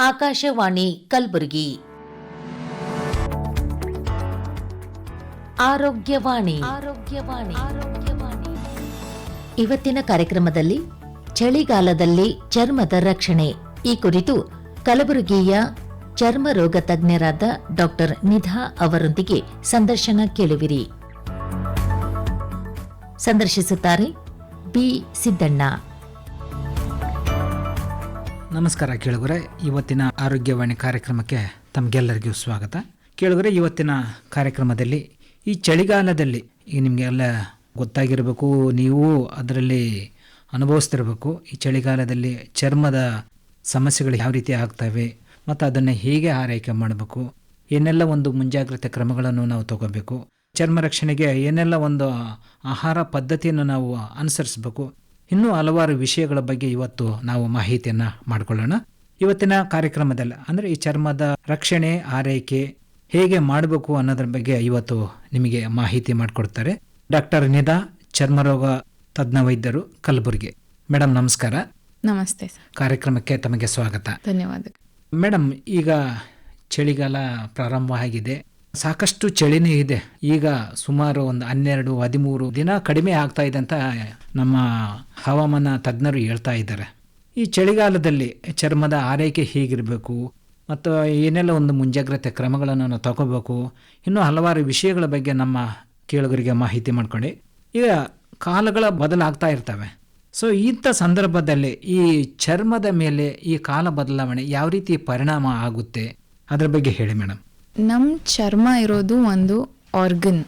ಆಕಾಶವಾಣಿ ಕಲಬುರಗಿ. ಆರೋಗ್ಯವಾಣಿ. ಆರೋಗ್ಯವಾಣಿ. ಆರೋಗ್ಯವಾಣಿ. ಇವತ್ತಿನ ಕಾರ್ಯಕ್ರಮದಲ್ಲಿ ಚಳಿಗಾಲದಲ್ಲಿ ಚರ್ಮದ ರಕ್ಷಣೆ. ಈ ಕುರಿತು ಕಲಬುರಗಿಯ ಚರ್ಮ ರೋಗ ತಜ್ಞರಾದ ಡಾಕ್ಟರ್ ನಿಧಾ ಅವರೊಂದಿಗೆ ಸಂದರ್ಶನ ಕೇಳುವಿರಿ. ಸಂದರ್ಶಿಸುತ್ತಾರೆ ಬಿ ಸಿದ್ದಣ್ಣ. ನಮಸ್ಕಾರ ಕೇಳುಗರೆ, ಇವತ್ತಿನ ಆರೋಗ್ಯವಾಣಿ ಕಾರ್ಯಕ್ರಮಕ್ಕೆ ತಮಗೆಲ್ಲರಿಗೂ ಸ್ವಾಗತ. ಕೇಳುಗರೆ, ಇವತ್ತಿನ ಕಾರ್ಯಕ್ರಮದಲ್ಲಿ, ಈ ಚಳಿಗಾಲದಲ್ಲಿ ಈಗ ನಿಮಗೆಲ್ಲ ಗೊತ್ತಾಗಿರಬೇಕು, ನೀವು ಅದರಲ್ಲಿ ಅನುಭವಿಸ್ತಿರಬೇಕು, ಈ ಚಳಿಗಾಲದಲ್ಲಿ ಚರ್ಮದ ಸಮಸ್ಯೆಗಳು ಯಾವ ರೀತಿ ಆಗ್ತವೆ, ಮತ್ತು ಅದನ್ನು ಹೇಗೆ ಆರೈಕೆ ಮಾಡಬೇಕು, ಏನೆಲ್ಲ ಒಂದು ಮುಂಜಾಗ್ರತೆ ಕ್ರಮಗಳನ್ನು ನಾವು ತಗೋಬೇಕು, ಚರ್ಮ ರಕ್ಷಣೆಗೆ ಏನೆಲ್ಲ ಒಂದು ಆಹಾರ ಪದ್ಧತಿಯನ್ನು ನಾವು ಅನುಸರಿಸಬೇಕು ಇನ್ನೂ ಹಲವಾರು ವಿಷಯಗಳ ಬಗ್ಗೆ ಇವತ್ತು ನಾವು ಮಾಹಿತಿಯನ್ನು ಮಾಡಿಕೊಳ್ಳೋಣ. ಇವತ್ತಿನ ಕಾರ್ಯಕ್ರಮದಲ್ಲಿ ಅಂದರೆ ಈ ಚರ್ಮದ ರಕ್ಷಣೆ ಆರೈಕೆ ಹೇಗೆ ಮಾಡಬೇಕು ಅನ್ನೋದ್ರ ಬಗ್ಗೆ ಇವತ್ತು ನಿಮಗೆ ಮಾಹಿತಿ ಮಾಡಿಕೊಡ್ತಾರೆ. ಡಾಕ್ಟರ್ ನಿಧಾ ಚರ್ಮರೋಗ ತಜ್ಞ ವೈದ್ಯರು ಕಲಬುರಗಿ. ಮೇಡಮ್ ನಮಸ್ಕಾರ. ನಮಸ್ತೆ ಕಾರ್ಯಕ್ರಮಕ್ಕೆ ತಮಗೆ ಸ್ವಾಗತ. ಧನ್ಯವಾದ ಮೇಡಮ್ ಈಗ ಚಳಿಗಾಲ ಪ್ರಾರಂಭ ಆಗಿದೆ ಸಾಕಷ್ಟು ಚಳಿನೇ ಇದೆ. ಈಗ ಸುಮಾರು ಒಂದು ಹನ್ನೆರಡು, ಹದಿಮೂರು ದಿನ ಕಡಿಮೆ ಆಗ್ತಾ ಇದೆ ಅಂತ ನಮ್ಮ ಹವಾಮಾನ ತಜ್ಞರು ಹೇಳ್ತಾ ಇದ್ದಾರೆ. ಈ ಚಳಿಗಾಲದಲ್ಲಿ ಚರ್ಮದ ಆರೈಕೆ ಹೇಗಿರಬೇಕು? ಮತ್ತು ಏನೆಲ್ಲ ಒಂದು ಮುಂಜಾಗ್ರತೆ ಕ್ರಮಗಳನ್ನು ನಾವು ತಗೋಬೇಕು? ಇನ್ನೂ ಹಲವಾರು ವಿಷಯಗಳ ಬಗ್ಗೆ ನಮ್ಮ ಕೇಳುಗರಿಗೆ ಮಾಹಿತಿ ಮಾಡ್ಕೊಂಡು ಈಗ ಕಾಲಗಳ ಬದಲಾಗ್ತಾ ಇರ್ತವೆ. ಸೊ ಇಂಥ ಸಂದರ್ಭದಲ್ಲಿ ಈ ಚರ್ಮದ ಮೇಲೆ ಈ ಕಾಲ ಬದಲಾವಣೆ ಯಾವ ರೀತಿ ಪರಿಣಾಮ ಆಗುತ್ತೆ? ಅದರ ಬಗ್ಗೆ ಹೇಳಿ ಮೇಡಮ್ ನಮ್ಮ ಚರ್ಮ ಇರೋದು ಒಂದು ಆರ್ಗನ್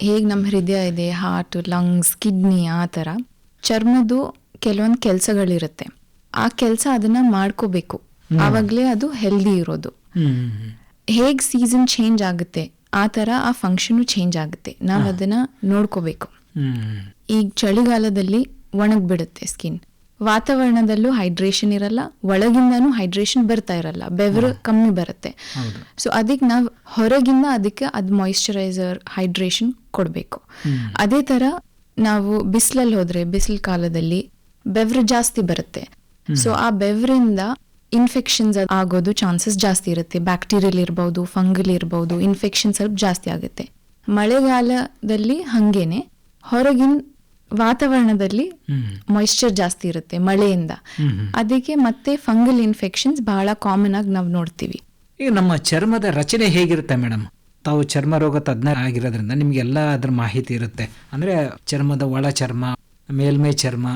ಹೇಗೆ ನಮ್ಮ ಹೃದಯ ಇದೆ ಹಾರ್ಟ್ ಲಂಗ್ಸ್ ಕಿಡ್ನಿ ಆ ಥರ. ಚರ್ಮದ್ದು ಕೆಲವೊಂದು ಕೆಲಸಗಳಿರುತ್ತೆ. ಆ ಕೆಲಸ ಅದನ್ನ ಮಾಡ್ಕೋಬೇಕು. ಆವಾಗಲೇ ಅದು ಹೆಲ್ದಿ ಇರೋದು. ಹೇಗೆ ಸೀಸನ್ ಚೇಂಜ್ ಆಗುತ್ತೆ ಆ ಥರ ಆ ಫಂಕ್ಷನು ಚೇಂಜ್ ಆಗುತ್ತೆ. ನಾವು ಅದನ್ನ ನೋಡ್ಕೋಬೇಕು. ಈಗ ಚಳಿಗಾಲದಲ್ಲಿ ಒಣಗಿಬಿಡುತ್ತೆ ಸ್ಕಿನ್ ವಾತಾವರಣದಲ್ಲೂ ಹೈಡ್ರೇಷನ್ ಇರಲ್ಲ ಒಳಗಿಂದನೂ ಹೈಡ್ರೇಷನ್ ಬರ್ತಾ ಇರಲ್ಲ ಬೆವರು ಕಮ್ಮಿ ಬರುತ್ತೆ. ಸೊ ಅದಕ್ಕೆ ನಾವು ಹೊರಗಿಂದ ಅದಕ್ಕೆ ಅದು ಮಾಯಿಶ್ಚರೈಸರ್ ಹೈಡ್ರೇಷನ್ ಕೊಡಬೇಕು. ಅದೇ ಥರ ನಾವು ಬಿಸಿಲಲ್ಲಿ ಹೋದ್ರೆ ಬಿಸಿಲು ಕಾಲದಲ್ಲಿ ಬೆವರು ಜಾಸ್ತಿ ಬರುತ್ತೆ. ಸೊ ಆ ಬೆವರಿಂದ ಇನ್ಫೆಕ್ಷನ್ಸ್ ಆಗೋದು ಚಾನ್ಸಸ್ ಜಾಸ್ತಿ ಇರುತ್ತೆ. ಬ್ಯಾಕ್ಟೀರಿಯಲ್ ಇರ್ಬೋದು ಫಂಗಲ್ ಇರ್ಬೋದು ಇನ್ಫೆಕ್ಷನ್ ಸ್ವಲ್ಪ ಜಾಸ್ತಿ ಆಗುತ್ತೆ. ಮಳೆಗಾಲದಲ್ಲಿ ಹಂಗೇನೆ. ಹೊರಗಿನ ವಾತಾವರಣದಲ್ಲಿ ಮಾಯಿಶ್ಚರ್ ಜಾಸ್ತಿ ಇರುತ್ತೆ ಮಳೆಯಿಂದ. ಅದಕ್ಕೆ ಮತ್ತೆ ಫಂಗಲ್ ಇನ್ಫೆಕ್ಷನ್ಸ್ ಬಹಳ ಕಾಮನ್ ಆಗಿ ನಾವು ನೋಡ್ತೀವಿ. ಈಗ ನಮ್ಮ ಚರ್ಮದ ರಚನೆ ಹೇಗಿರುತ್ತೆ ಮೇಡಮ್? ತಾವು ಚರ್ಮ ರೋಗ ತಜ್ಞ ಆಗಿರೋದ್ರಿಂದ ನಿಮ್ಗೆಲ್ಲ ಅದ್ರ ಮಾಹಿತಿ ಇರುತ್ತೆ. ಅಂದ್ರೆ ಚರ್ಮದ ಒಳ ಚರ್ಮ ಮೇಲ್ಮೈ ಚರ್ಮ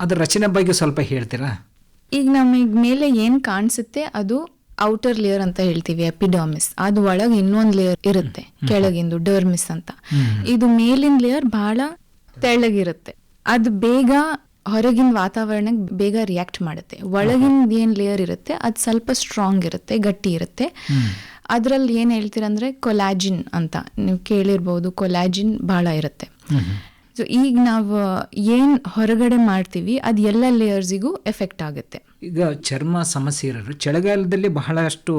ಅದ್ರ ರಚನೆ ಬಗ್ಗೆ ಸ್ವಲ್ಪ ಹೇಳ್ತೀರಾ? ಈಗ ನಮಗೆ ಮೇಲೆ ಏನ್ ಕಾಣಿಸುತ್ತೆ ಅದು ಔಟರ್ ಲೇಯರ್ ಅಂತ ಹೇಳ್ತೀವಿ ಎಪಿಡಾಮಿಸ್ ಅದು ಒಳಗೆ ಇನ್ನೊಂದು ಲೇಯರ್ ಇರುತ್ತೆ ಕೆಳಗಿಂದು ಡರ್ಮಿಸ್ ಅಂತ. ಇದು ಮೇಲಿನ ಲೇಯರ್ ಬಹಳ ತೆಳ್ಳಗಿರುತ್ತೆ. ಅದು ಬೇಗ ಹೊರಗಿನ ವಾತಾವರಣಕ್ಕೆ ಬೇಗ ರಿಯಾಕ್ಟ್ ಮಾಡುತ್ತೆ. ಒಳಗಿನ ಏನು ಲೇಯರ್ ಇರುತ್ತೆ ಅದು ಸ್ವಲ್ಪ ಸ್ಟ್ರಾಂಗ್ ಇರುತ್ತೆ ಗಟ್ಟಿ ಇರುತ್ತೆ. ಅದರಲ್ಲಿ ಏನು ಹೇಳ್ತೀರಂದ್ರೆ ಕೊಲಾಜಿನ್ ಅಂತ. ನೀವು ಕೇಳಿರ್ಬೋದು ಕೊಲಾಜಿನ್ ಭಾಳ ಇರುತ್ತೆ. ಸೊ ಈಗ ನಾವು ಏನು ಹೊರಗಡೆ ಮಾಡ್ತೀವಿ ಅದು ಎಲ್ಲ ಲೇಯರ್ಸಿಗೂ ಎಫೆಕ್ಟ್ ಆಗುತ್ತೆ. ಈಗ ಚರ್ಮ ಸಮಸ್ಯೆ ಇರೋರು ಚಳಿಗಾಲದಲ್ಲಿ ಬಹಳಷ್ಟು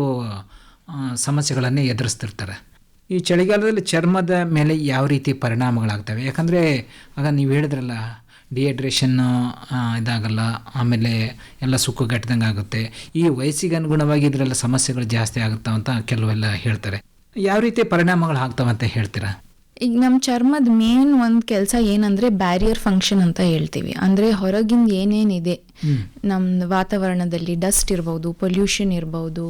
ಸಮಸ್ಯೆಗಳನ್ನೇ ಎದುರಿಸ್ತಿರ್ತಾರೆ. ಈ ಚಳಿಗಾಲದಲ್ಲಿ ಚರ್ಮದ ಮೇಲೆ ಯಾವ ರೀತಿ ಪರಿಣಾಮಗಳಾಗ್ತವೆ? ಯಾಕಂದರೆ ಆಗ ನೀವು ಹೇಳಿದ್ರಲ್ಲ ಡಿಹೈಡ್ರೇಷನ್ ಇದಾಗಲ್ಲ ಆಮೇಲೆ ಎಲ್ಲ ಸುಕ್ಕುಗಟ್ಟದಂಗೆ ಆಗುತ್ತೆ. ಈ ವಯಸ್ಸಿಗೆ ಅನುಗುಣವಾಗಿ ಇದರೆಲ್ಲ ಸಮಸ್ಯೆಗಳು ಜಾಸ್ತಿ ಆಗುತ್ತಾವ ಅಂತ ಕೆಲವೆಲ್ಲ ಹೇಳ್ತಾರೆ. ಯಾವ ರೀತಿ ಪರಿಣಾಮಗಳು ಆಗ್ತಾವ ಅಂತ ಹೇಳ್ತೀರಾ? ಈಗ ನಮ್ಮ ಚರ್ಮದ ಮೇನ್ ಒಂದು ಕೆಲಸ ಏನಂದ್ರೆ ಬ್ಯಾರಿಯರ್ ಫಂಕ್ಷನ್ ಅಂತ ಹೇಳ್ತೀವಿ. ಅಂದ್ರೆ ಹೊರಗಿಂದ ಏನೇನಿದೆ? ನಮ್ಮ ವಾತಾವರಣದಲ್ಲಿ ಡಸ್ಟ್ ಇರ್ಬೋದು ಪೊಲ್ಯೂಷನ್ ಇರ್ಬೋದು